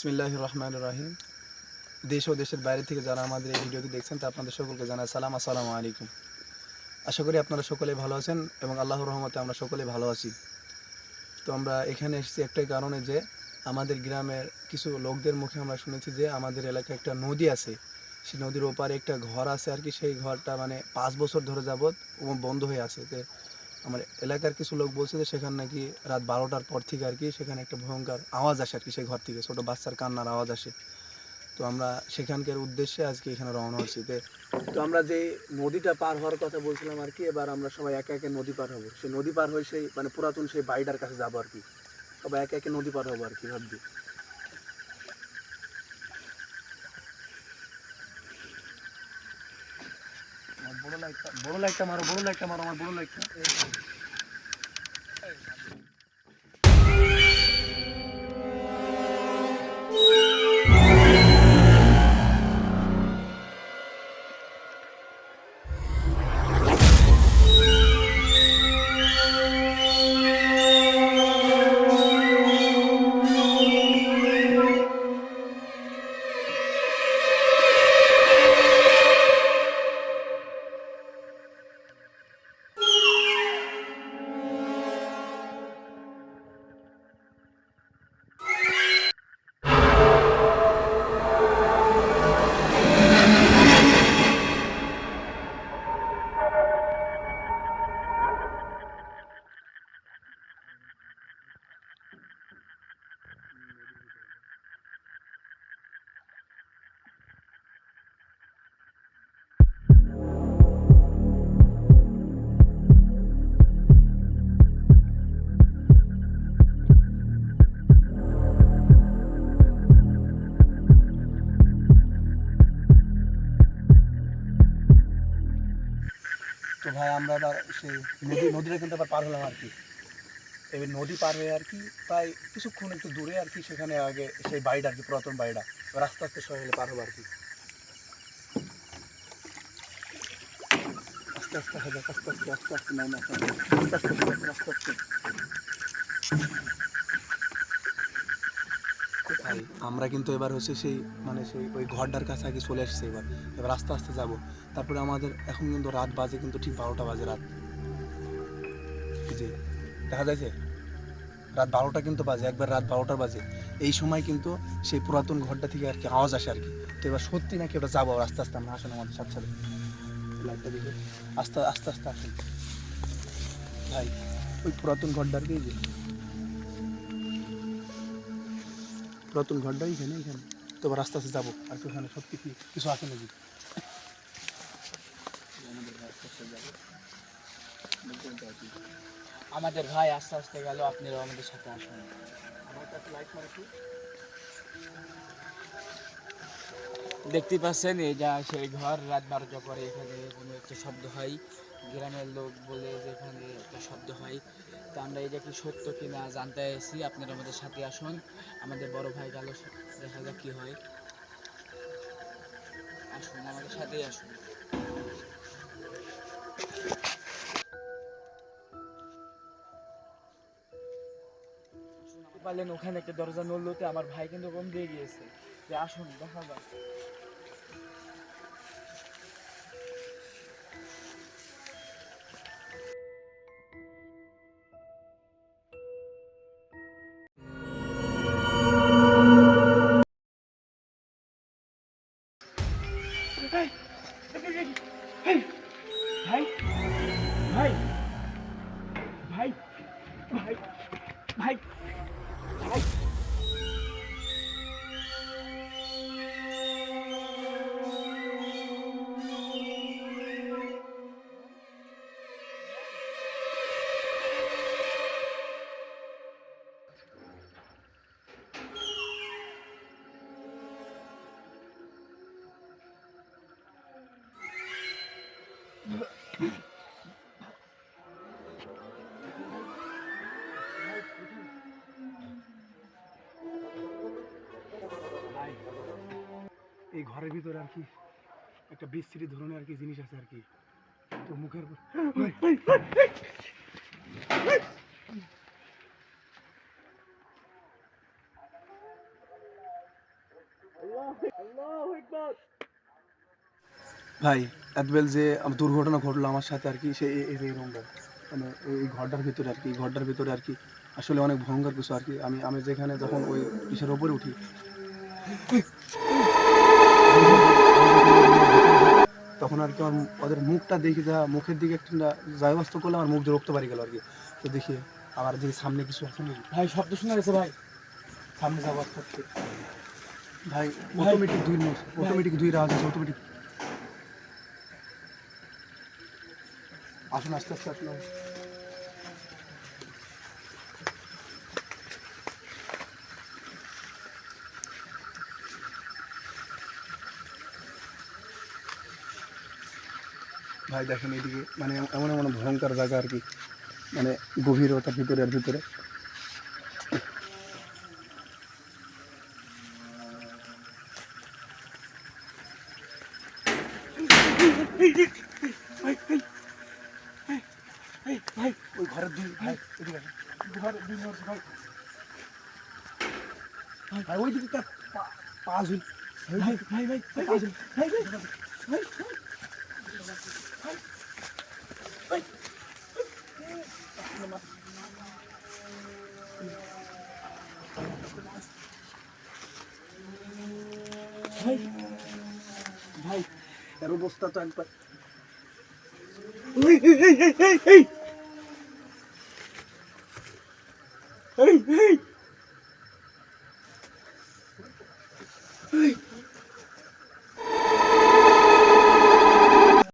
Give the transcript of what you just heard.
বিসমিল্লাহ রহমান রাহিম। দেশ ও দেশের বাইরে থেকে যারা আমাদের এই ভিডিওটি দেখছেন, তা আপনাদের সকলকে জানাই সালাম। আসসালামু আলাইকুম। আশা করি আপনারা সকলে ভালো আছেন এবং আল্লাহর রহমতে আমরা সকলে ভালো আছি। তো আমরা এখানে এসেছি একটাই কারণে যে, আমাদের গ্রামের কিছু লোকদের মুখে আমরা শুনেছি যে, আমাদের এলাকায় একটা নদী আছে। সেই নদীর ওপারে একটা ঘর আছে আর কি। সেই ঘরটা মানে পাঁচ বছর ধরে যাবৎ ও বন্ধ হয়ে আছে। তো আমার এলাকার কিছু লোক বলছে যে সেখানে নাকি রাত বারোটার পর থেকে আর কি সেখানে একটা ভয়ঙ্কর আওয়াজ আসে আর কি সেই ঘর থেকে, ছোটো বাচ্চার কান্নার আওয়াজ আসে। তো আমরা সেখানকার উদ্দেশ্যে আজকে এখানে রওনা হচ্ছি তো আমরা যে নদীটা পার হওয়ার কথা বলছিলাম আর কি, এবার আমরা সবাই একে একে নদী পার হব। সেই নদী পার হয়ে সেই মানে পুরাতন সেই বাড়িটার কাছে যাব আর কি। সবাই একে একে নদী পার হব আর কি, ভাবছি আমার বড় লাইটটা বড় লাইটটা মারো বড় লাইটটা মারো আমার বড় লাইটটা। তো ভাই, আমরা এবার সেই নদী, নদীটা কিন্তু আবার পার হলাম আর কি। এবার নদী পার হয়ে আর কি প্রায় কিছুক্ষণ একটু দূরে আর কি, সেখানে আগে সেই বাড়িটা আর কি, পুরাতন বাড়িটা, এবার আস্তে আস্তে হলে পার হব আর কি। আস্তে আস্তে আস্তে আস্তে আস্তে আস্তে আস্তে আস্তে আস্তে আস্তে আস্তে ভাই, আমরা কিন্তু এবার হচ্ছে সেই মানে সেই ওই ঘরটার কাছে আগে চলে আসছে এবার। এবার আস্তে আস্তে যাব। তারপরে আমাদের এখন কিন্তু রাত বাজে, কিন্তু ঠিক বারোটা বাজে রাত। জি। দেখা যাচ্ছে রাত বারোটা কিন্তু বাজে, একবার রাত বারোটা বাজে। এই সময় কিন্তু সেই পুরাতন ঘরটা থেকে আর কি আওয়াজ আসে আর কি। তো এবার সত্যি নাকি ওটা যাব আস্তে আস্তে, আমরা আসেন আমাদের সাথে সাথে। লাইটটা দিকে আস্তে আস্তে আস্তে আসেন। ভাই, ওই পুরাতন ঘরটা আর কি পুরাতন ঘরটা এখানে এখানে তো এবার আস্তে আস্তে যাব, আর ওখানে সত্যি কি কিছু আছে নাকি? আমাদের ভাই আস্তে আস্তে গেল, আপনারাও আমাদের সাথে আসুন। কাছে দেখতে পাচ্ছেন, এই যা সেই ঘর রাত বারোটা পরে এখানে কোনো একটা শব্দ হয়। গ্রামের লোক বলে যে এখানে একটা শব্দ হয়। তা আমরা এটা কি সত্য কিনা জানতে এসেছি আপনারা আমাদের সাথে আসুন। আমাদের বড় ভাই গেল, দেখা যাক কি হয়। আসুন, আমাদের সাথেই আসুন। পারলেন ওখানে একটা দরজা নড়লোতে, আমার ভাই কিন্তু কম দিয়ে গিয়েছে। যে আসুন, দেখা যাক। ভাই ভাই ভাই ভাই ভাই এই ঘরের ভিতরে আর কি একটা বিস্তৃত ধরনের আর কি জিনিস আছে আর কি। তো মুখের ভাই, এতবেল যে দুর্ঘটনা ঘটলো আমার সাথে আর কি, সে এই মানে এই ঘরটার ভিতরে আর কি ঘরটার ভিতরে আর কি আসলে অনেক ভয়ঙ্কর কিছু আর কি। আমি আমি যেখানে যখন ওই কিসের ওপরে উঠি তখন আর কি আমার ওদের মুখটা দেখি যা মুখের দিকে একটু জয়বস্ত করলে আমার মুখ রক্ত বাড়ি গেল আর কি। তো দেখি আমার যে সামনে কিছু আছে ভাই শব্দ শোনা গেছে ভাই। সামনে যাওয়ার থাকছে ভাই অটোমেটিক দুই অটোমেটিক দুই রাজ আছে অটোমেটিক আসুন আস্তে আস্তে আসুন। ভাই দেখেন এদিকে মানে এমন এমন ভয়ঙ্কর জায়গা আর কি মানে গভীরতার ভিতরে আর ভিতরে ভাই ওই ভাই এদিকে। ঘরের দুই ভাই ভাই ওই ভাই ভাই ভাই ভাই ভাই Ay! ভাই ভাই এর অবস্থা তো একবার এই এই এই এই এই এই এই এই এই